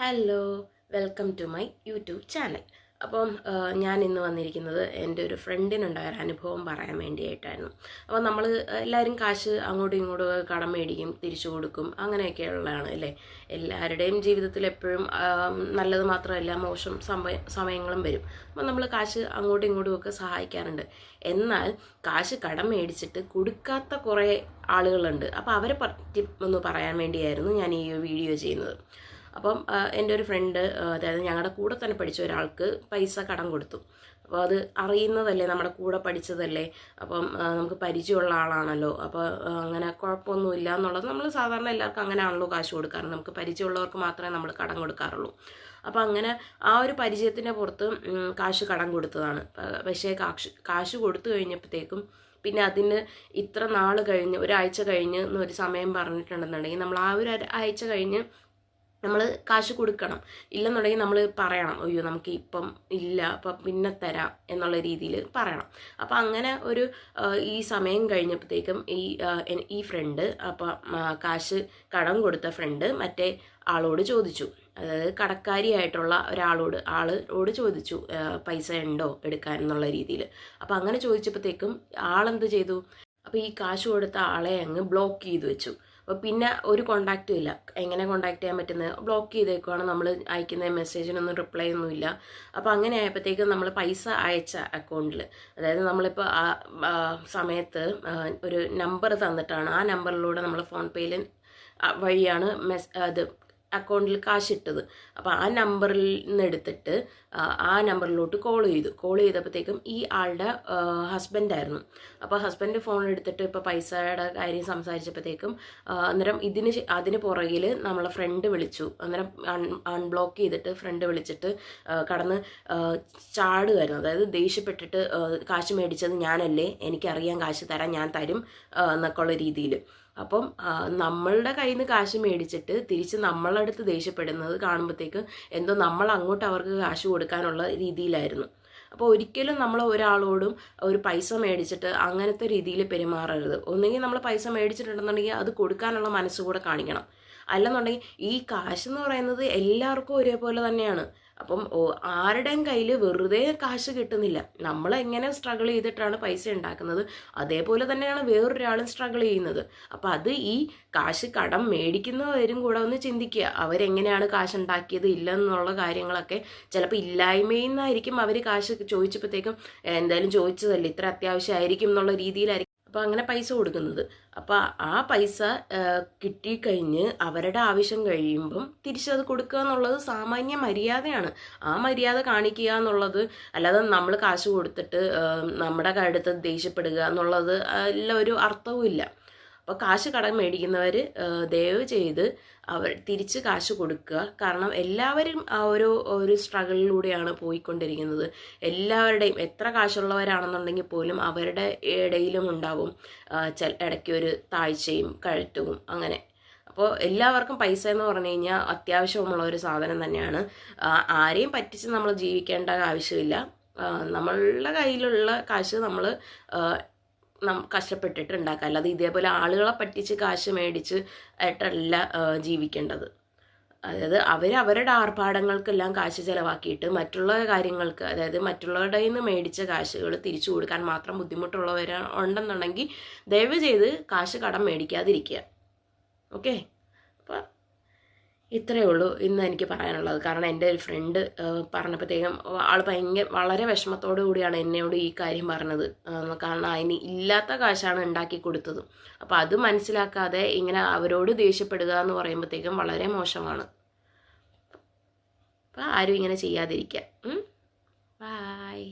Hello welcome to my YouTube channel അപ്പം ഞാൻ ഇന്ന് വന്നിരിക്കുന്നത് എന്റെ ഒരു ഫ്രണ്ടിനുണ്ടായ ഒരു അനുഭവം പറയാൻ വേണ്ടിയിട്ടായിരുന്നു അപ്പോൾ നമ്മൾ എല്ലാവരും കാശ് അങ്ങോട്ടും ഇങ്ങോട്ടും കടം മേടിക്കും തിരിച്ചു കൊടുക്കും അങ്ങനെയൊക്കെയുള്ളതാണ് അല്ലേ? എല്ലാവരുടെയും ജീവിതത്തിൽ എപ്പോഴും നല്ലത് മാത്രമല്ല മോശം സമയ സമയങ്ങളും വരും. അപ്പം നമ്മൾ കാശ് അങ്ങോട്ടും ഇങ്ങോട്ടും ഒക്കെ സഹായിക്കാറുണ്ട്. എന്നാൽ കാശ് കടം മേടിച്ചിട്ട് കൊടുക്കാത്ത കുറേ ആളുകളുണ്ട്. അപ്പോൾ അവരെ പറ്റി ഒന്ന് പറയാൻ വേണ്ടിയായിരുന്നു ഞാൻ ഈ വീഡിയോ ചെയ്യുന്നത്. അപ്പം എന്റെ ഒരു ഫ്രണ്ട് അതായത് ഞങ്ങളുടെ കൂടെ തന്നെ പഠിച്ച ഒരാൾക്ക് പൈസ കടം കൊടുത്തു. അപ്പോൾ അത് അറിയുന്നതല്ലേ നമ്മുടെ കൂടെ പഠിച്ചതല്ലേ? അപ്പം നമുക്ക് പരിചയമുള്ള ആളാണല്ലോ. അപ്പോൾ അങ്ങനെ കുഴപ്പമൊന്നുമില്ല എന്നുള്ളത് നമ്മൾ സാധാരണ എല്ലാവർക്കും അങ്ങനെയാണല്ലോ കാശ് കൊടുക്കാറ്. നമുക്ക് പരിചയമുള്ളവർക്ക് മാത്രമേ നമ്മൾ കടം കൊടുക്കാറുള്ളൂ. അപ്പോൾ അങ്ങനെ ആ ഒരു പരിചയത്തിന്റെ പുറത്ത് കാശ് കടം കൊടുത്തതാണ്. പക്ഷേ കാശ് കാശ് കൊടുത്തു കഴിഞ്ഞപ്പോഴത്തേക്കും പിന്നെ അതിന് ഇത്ര നാൾ കഴിഞ്ഞ് ഒരാഴ്ച കഴിഞ്ഞ് എന്നൊരു സമയം പറഞ്ഞിട്ടുണ്ടെന്നുണ്ടെങ്കിൽ നമ്മൾ ആ ഒരു ആഴ്ച കഴിഞ്ഞ് നമ്മൾ കാശ് കൊടുക്കണം. ഇല്ലെന്നുണ്ടെങ്കിൽ നമ്മൾ പറയണം അയ്യോ നമുക്ക് ഇപ്പം ഇല്ല അപ്പം പിന്നെ തരാം എന്നുള്ള രീതിയിൽ പറയണം. അപ്പം അങ്ങനെ ഒരു ഈ സമയം കഴിഞ്ഞപ്പോഴത്തേക്കും ഈ ഈ ഫ്രണ്ട് അപ്പം കാശ് കടം കൊടുത്ത ഫ്രണ്ട് മറ്റേ ആളോട് ചോദിച്ചു. അതായത് കടക്കാരിയായിട്ടുള്ള ഒരാളോട് ആളോട് ചോദിച്ചു പൈസ ഉണ്ടോ എടുക്കാൻ എന്നുള്ള രീതിയിൽ അപ്പം അങ്ങനെ ചോദിച്ചപ്പോഴത്തേക്കും ആളെന്ത് ചെയ്തു? അപ്പോൾ ഈ കാശ് കൊടുത്ത ആളെ അങ്ങ് ബ്ലോക്ക് ചെയ്തു വെച്ചു. പിന്നെ ഒരു കോണ്ടാക്റ്റും ഇല്ല. എങ്ങനെ കോണ്ടാക്ട് ചെയ്യാൻ പറ്റുന്നത്? ബ്ലോക്ക് ചെയ്തേക്കുവാണ് നമ്മൾ അയക്കുന്ന മെസ്സേജിനൊന്നും റിപ്ലൈ ഒന്നും ഇല്ല. അപ്പോൾ അങ്ങനെ ആയപ്പോഴത്തേക്കും നമ്മൾ പൈസ അയച്ച അക്കൗണ്ടിൽ അതായത് നമ്മളിപ്പോൾ ആ സമയത്ത് ഒരു നമ്പർ തന്നിട്ടാണ്. ആ നമ്പറിലൂടെ നമ്മൾ ഫോൺ പേയിൽ വഴിയാണ് മെസ് അത് അക്കൗണ്ടിൽ കാശിട്ടത്. അപ്പോൾ ആ നമ്പറിൽ നിന്ന് എടുത്തിട്ട് ആ, നമ്പറിലോട്ട് കോൾ ചെയ്തു. കോൾ ചെയ്തപ്പോഴത്തേക്കും ഈ ആളുടെ ഹസ്ബൻഡായിരുന്നു അപ്പോൾ ഹസ്ബൻഡ് ഫോൺ എടുത്തിട്ട് ഇപ്പോൾ പൈസയുടെ കാര്യം സംസാരിച്ചപ്പോഴത്തേക്കും അന്നേരം ഇതിന് അതിന് പുറകിൽ നമ്മളെ ഫ്രണ്ട് വിളിച്ചു. അന്നേരം അൺ അൺബ്ലോക്ക് ചെയ്തിട്ട് ഫ്രണ്ട് വിളിച്ചിട്ട് കടന്ന് ചാടുമായിരുന്നു അതായത് ദേഷ്യപ്പെട്ടിട്ട് കാശ് മേടിച്ചത് ഞാനല്ലേ എനിക്കറിയാം കാശ് തരാം ഞാൻ തരും എന്നൊക്കെയുള്ള രീതിയിൽ. അപ്പം നമ്മളുടെ കയ്യിൽ നിന്ന് കാശ് മേടിച്ചിട്ട് തിരിച്ച് നമ്മളെ അടുത്ത് ദേഷ്യപ്പെടുന്നത് കാണുമ്പോഴത്തേക്ക് എന്തോ നമ്മൾ അങ്ങോട്ട് അവർക്ക് കാശ് കൊടുക്കാനുള്ള രീതിയിലായിരുന്നു. അപ്പോൾ ഒരിക്കലും നമ്മൾ ഒരാളോടും ഒരു പൈസ മേടിച്ചിട്ട് അങ്ങനത്തെ രീതിയിൽ പെരുമാറരുത്. ഒന്നുകിൽ നമ്മൾ പൈസ മേടിച്ചിട്ടുണ്ടെന്നുണ്ടെങ്കിൽ അത് കൊടുക്കാനുള്ള മനസ്സുകൂടെ കാണിക്കണം. അല്ലെന്നുണ്ടെങ്കിൽ ഈ കാശ് എന്ന് പറയുന്നത് എല്ലാവർക്കും ഒരേപോലെ തന്നെയാണ്. അപ്പം ആരുടെയും കയ്യിൽ വെറുതെ കാശ് കിട്ടുന്നില്ല. നമ്മൾ എങ്ങനെ സ്ട്രഗിൾ ചെയ്തിട്ടാണ് പൈസ ഉണ്ടാക്കുന്നത്? അതേപോലെ തന്നെയാണ് വേറൊരാളും സ്ട്രഗിൾ ചെയ്യുന്നത്. അപ്പം അത് ഈ കാശ് കടം മേടിക്കുന്നവരും കൂടെ ഒന്ന് ചിന്തിക്കുക. അവരെങ്ങനെയാണ് കാശ് ഉണ്ടാക്കിയത്? ഇല്ലെന്നുള്ള കാര്യങ്ങളൊക്കെ. ചിലപ്പോൾ ഇല്ലായ്മയിൽ നിന്നായിരിക്കും അവർ കാശ് ചോദിച്ചപ്പോഴത്തേക്കും എന്തായാലും ചോദിച്ചതല്ലേ? ഇത്ര അത്യാവശ്യമായിരിക്കും എന്നുള്ള രീതിയിലായിരിക്കും അപ്പോൾ അങ്ങനെ പൈസ കൊടുക്കുന്നത്. അപ്പോൾ ആ പൈസ കിട്ടിക്കഴിഞ്ഞ് അവരുടെ ആവശ്യം കഴിയുമ്പം തിരിച്ചത് കൊടുക്കുക എന്നുള്ളത് സാമാന്യ മര്യാദയാണ്. ആ മര്യാദ കാണിക്കുക എന്നുള്ളത് അല്ലാതെ നമ്മൾ കാശ് കൊടുത്തിട്ട് നമ്മുടെ അടുത്ത് ദേഷ്യപ്പെടുക എന്നുള്ളത് എല്ലാം ഒരു അർത്ഥവും ഇല്ല അപ്പോൾ കാശ് കടം മേടിക്കുന്നവർ ദയവ് ചെയ്ത് അവർ തിരിച്ച് കാശ് കൊടുക്കുക. കാരണം എല്ലാവരും ആ ഒരു ഒരു സ്ട്രഗിളിലൂടെയാണ് പോയിക്കൊണ്ടിരിക്കുന്നത്. എല്ലാവരുടെയും എത്ര കാശുള്ളവരാണെന്നുണ്ടെങ്കിൽ പോലും അവരുടെ ഇടയിലും ഉണ്ടാവും ആ, ചെ ഇടയ്ക്ക് ഒരു താഴ്ചയും കഴുറ്റവും അങ്ങനെ. അപ്പോൾ എല്ലാവർക്കും പൈസ എന്ന് പറഞ്ഞു കഴിഞ്ഞാൽ അത്യാവശ്യമുള്ള ഒരു സാധനം തന്നെയാണ്. ആരെയും പറ്റിച്ച് നമ്മൾ ജീവിക്കേണ്ട ആവശ്യമില്ല. നമ്മളുടെ കയ്യിലുള്ള കാശ് നമ്മൾ നം കഷ്ടപ്പെട്ടിട്ട് ഉണ്ടാക്കുക അത് ഇതേപോലെ ആളുകളെ പറ്റിച്ച് കാശ് മേടിച്ച് ആയിട്ടല്ല ജീവിക്കേണ്ടത്. അതായത് അവർ അവരുടെ ആർഭാടങ്ങൾക്കെല്ലാം കാശ് ചിലവാക്കിയിട്ട് മറ്റുള്ള കാര്യങ്ങൾക്ക് അതായത് മറ്റുള്ളവരുടെ നിന്ന് മേടിച്ച കാശുകൾ തിരിച്ചു കൊടുക്കാൻ മാത്രം ബുദ്ധിമുട്ടുള്ളവർ ഉണ്ടെന്നുണ്ടെങ്കിൽ ദയവ് ചെയ്ത് കാശ് കടം മേടിക്കാതിരിക്കുക. ഓക്കെ? അപ്പം ഇത്രയേ ഉള്ളൂ ഇന്ന് എനിക്ക് പറയാനുള്ളത്. കാരണം എന്റെ ഒരു ഫ്രണ്ട് പറഞ്ഞപ്പോഴത്തേക്കും ആൾ ഭയങ്കര വളരെ വിഷമത്തോടു കൂടിയാണ് എന്നോട് ഈ കാര്യം പറഞ്ഞത്. കാരണം അതിന് ഇല്ലാത്ത കാശാണ് ഉണ്ടാക്കി കൊടുത്തത്. അപ്പോൾ അത് മനസ്സിലാക്കാതെ ഇങ്ങനെ അവരോട് ദേഷ്യപ്പെടുക എന്ന് പറയുമ്പോഴത്തേക്കും വളരെ മോശമാണ്. അപ്പോൾ ആരും ഇങ്ങനെ ചെയ്യാതിരിക്കുക ബായ്